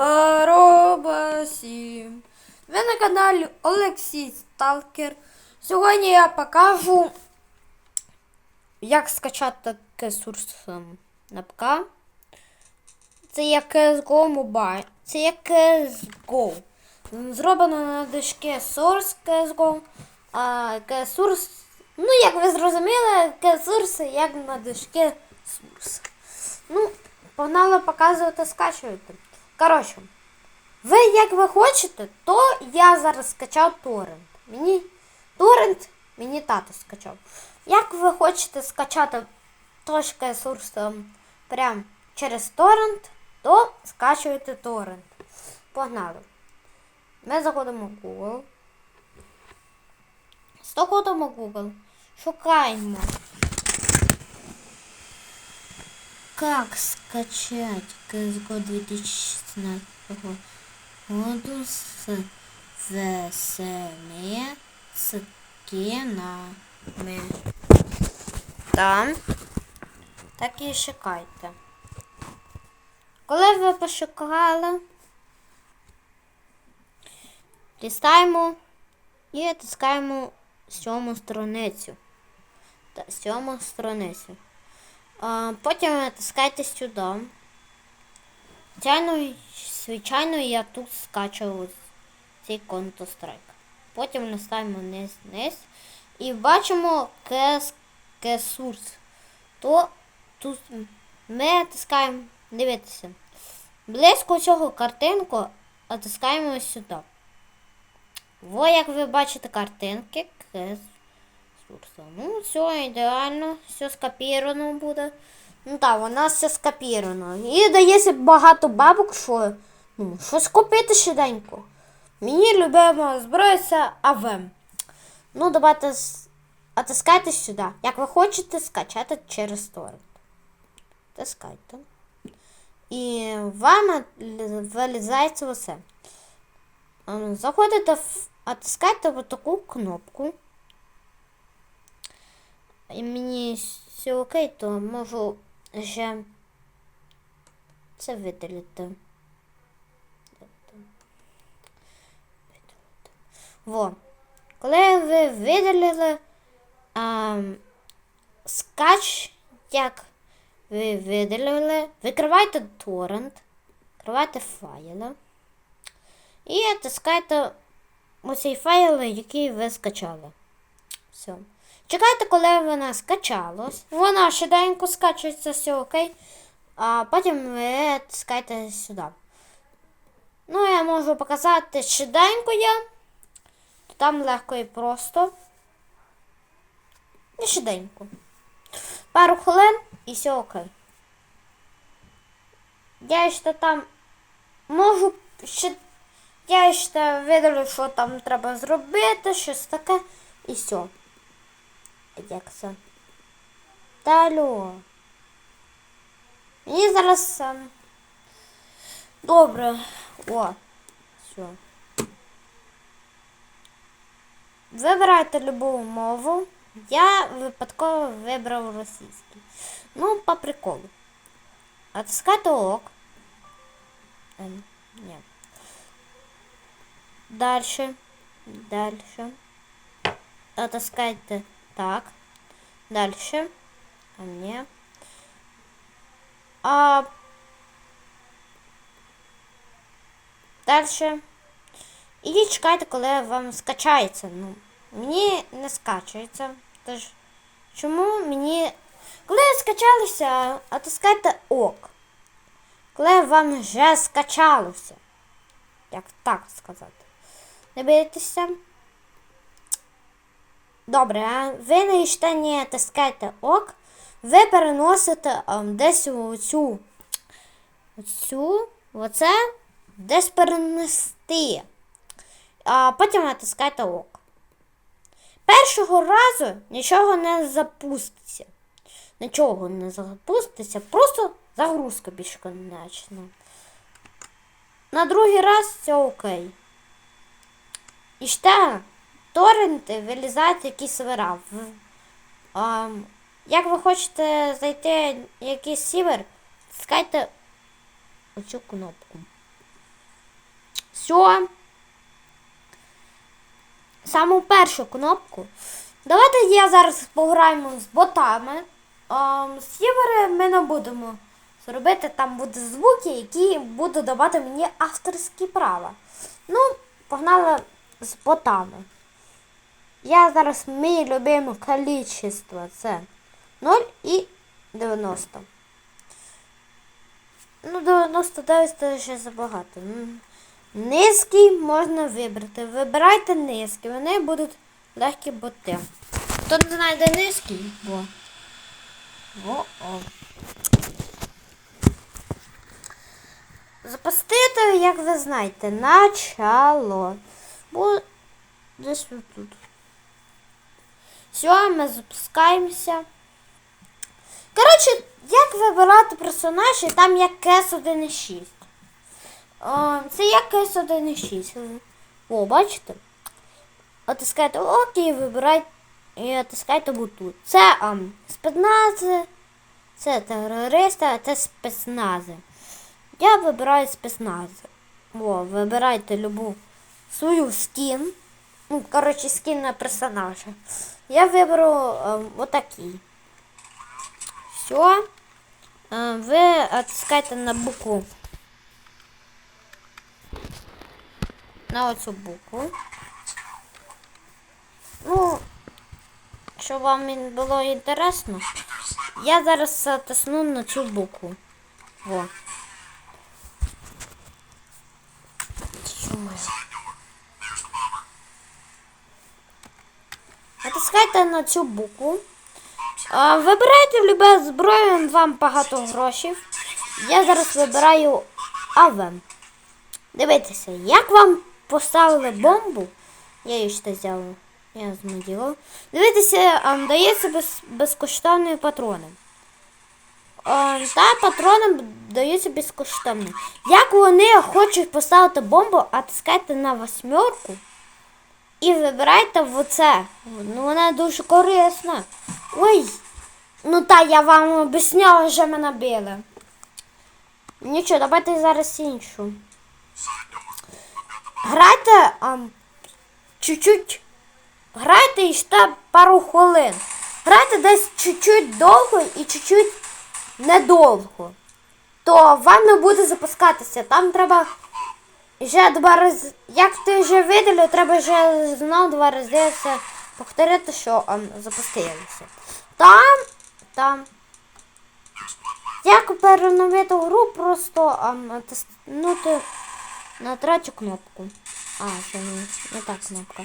Здорово всім! Ви на каналі Олексій Сталкер. Сьогодні я покажу, як скачати ресурс на ПК. Це як CSGO Mobile. Це як CSGO. Зроблено на дошки Source CSGO. А ресурс, ну як ви зрозуміли, ресурс як на дошки Source. Ну, погнали показувати, скачувати. Коротше, ви як ви хочете, то я зараз скачав торрент. Мені торрент мені тато скачав. Як ви хочете скачати трошки ресурсу прям через торрент, то скачуєте торрент. Погнали. Ми заходимо в Google. Заходимо в Google. Шукаємо. Как скачать CSGO 2016 году с всеми скинами? Там. Так і шукайте. Коли ви пошукали, лістаємо і натискаємо сьому страницю. Та, сьому страницю. Потім натискайте сюди. Звичайно, звичайно, я тут скачав цей Counter-Strike. Потім наставимо вниз вниз і бачимо кес, кесурс. То тут ми натискаємо, дивіться, близько цього картинку натискаємо сюди. Во, як ви бачите картинки, кес. Ну, все ідеально, все скопіровано буде. Ну так, у нас все скопіровано. І дається багато бабок, що ну, щось купити швиденько. Мені любимо зброя це АВ. Ну, давайте натискайте сюди. Як ви хочете скачати через торрент. Тискайте. І вам вилізається усе. Заходите в. Натискайте в таку кнопку і мені все окей, то можу ще це видалити. Во. Коли ви видалили а, скач, як ви видалили, викривайте торрент, відкривайте файли і натискайте оцей файл, який ви скачали. Все. Чекайте, коли вона скачалась. Вона швиденько скачується, все окей. А потім ви тискаєте сюди. Ну, я можу показати швиденько я. Там легко і просто. І швиденько. Пару хвилин і все окей. Я ще там можу ще. Я ще видалю, що там треба зробити, щось таке і все. Як це? Талю. Мені зараз. Ем... Добре. О, все. Вибирайте любу мову. Я випадково вибрав російський. Ну, по приколу. Отискати ок. Ем, ні. Дальше. Дальше. Отискайте Так. Дальше. А мне. А дальше. І чекайте, коли вам скачається. Ну, мені не скачується. Тож, чому мені... Коли скачалося, отискайте ок. Коли вам вже скачалося. Як так сказати. Не бійтеся. Добре, а ви на штані таскаєте ок, ви переносите а, десь у цю, оце, десь перенести. А потім натискайте ок. Першого разу нічого не запуститься. Нічого не запуститься, просто загрузка більш конечна. На другий раз все окей. І ще торренти вилізають якісь сервера. А, як ви хочете зайти в якийсь сівер, тискайте оцю кнопку. Все. Саму першу кнопку. Давайте я зараз пограємо з ботами. Ем, Сівери ми не будемо зробити. Там будуть звуки, які будуть давати мені авторські права. Ну, погнали з ботами. Я зараз мій любиме количество це 0 і 90. Ну, 99 це ще забагато. Низький можна вибрати. Вибирайте низький, вони будуть легкі боти. Хто не знає, де низький, бо. О-о. Запустити, як ви знаєте, начало. Бо десь тут. Все, ми запускаємося. Коротше, як вибирати персонажів, там є КС 1.6. Це є КС 1.6. О, бачите? Отискайте окей, вибирайте і отискайте тут. Це ам, спецнази, це терористи, а це спецнази. Я вибираю спецнази. О, вибирайте любу свою скін. Ну, коротше, скін на персонажа. Я виберу ем, отакий. Все. Ви отискайте на букву. На оцю букву. Ну, щоб вам він було інтересно, я зараз натисну на цю букву. Во. Що Натискайте на цю букву. Вибирайте любе зброю, вам багато грошей. Я зараз вибираю АВ. Дивіться, як вам поставили бомбу. Я її ще взяла. Я змоділа. Дивіться, а, дається без, безкоштовні патрони. А, та патрони даються безкоштовно. Як вони хочуть поставити бомбу, натискайте на восьмерку. І вибирайте в оце. Ну вона дуже корисна. Ой. Ну та я вам об'ясняла, що мене били. Нічого, давайте зараз іншу. Грайте ам, чуть-чуть. Грайте і ще пару хвилин. Грайте десь чуть-чуть довго і чуть-чуть недовго. То вам не буде запускатися. Там треба вже два рази. Як ти вже видалив, треба вже знов два рази це повторити, що ам, запустилося. Там, там. Як переновити гру, просто натиснути на третю кнопку. А, це не, не та кнопка.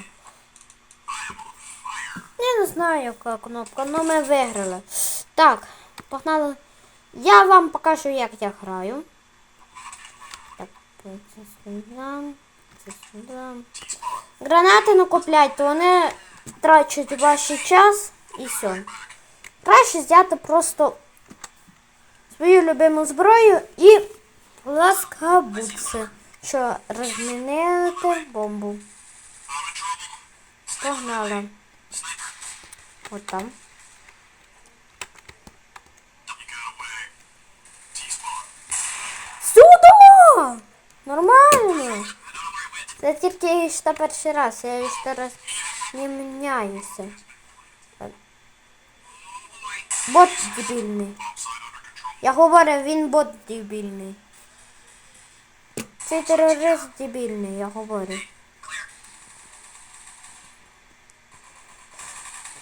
Я не знаю, яка кнопка, але ми виграли. Так, погнали. Я вам покажу, як я граю. Це сюди, це сюди. Гранати накопляйте, вони трачать ваш час і все. Краще взяти просто свою любиму зброю і ласкабутися, що розмінити бомбу. Погнали. От там. Сюди! Нормально. Це тільки ще перший раз, я ще раз не міняюся. Бот дебільний. Я говорю, він бот дебільний. Цей терорист дебільний, я говорю.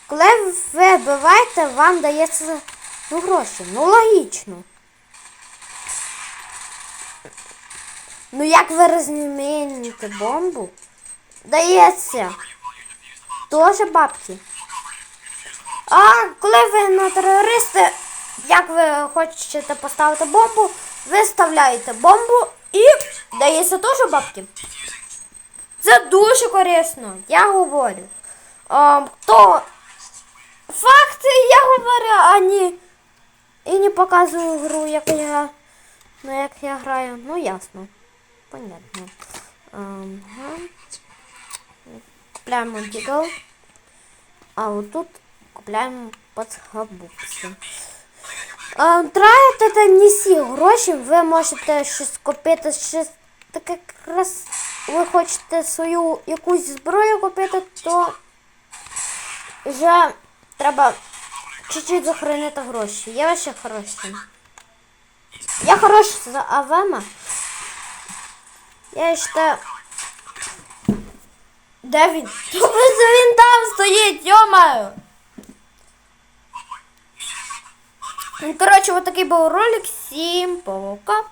Коли ви вбиваєте, вам дається ну, гроші. Ну логічно. Ну як ви розміните бомбу? Дається. Тоже бабки. А коли ви на терористи, як ви хочете поставити бомбу, ви вставляєте бомбу і дається теж бабки. Це дуже корисно, я говорю. А, хто факти я говорю, а не і не показую гру, як я, ну, як я граю. Ну ясно. Понятно. Ага. Купляємо дігл. А отут купляємо подхабукси. Тратите не всі гроші, ви можете щось купити, щось таке крас... ви хочете свою якусь зброю купити, то вже треба чуть-чуть захоронити гроші. Є ваші гроші? Я хороший за Авема. Я ще. Де він? Це він там стоїть, йомаю! Ну, коротше, вот такий був ролик. Всім пока.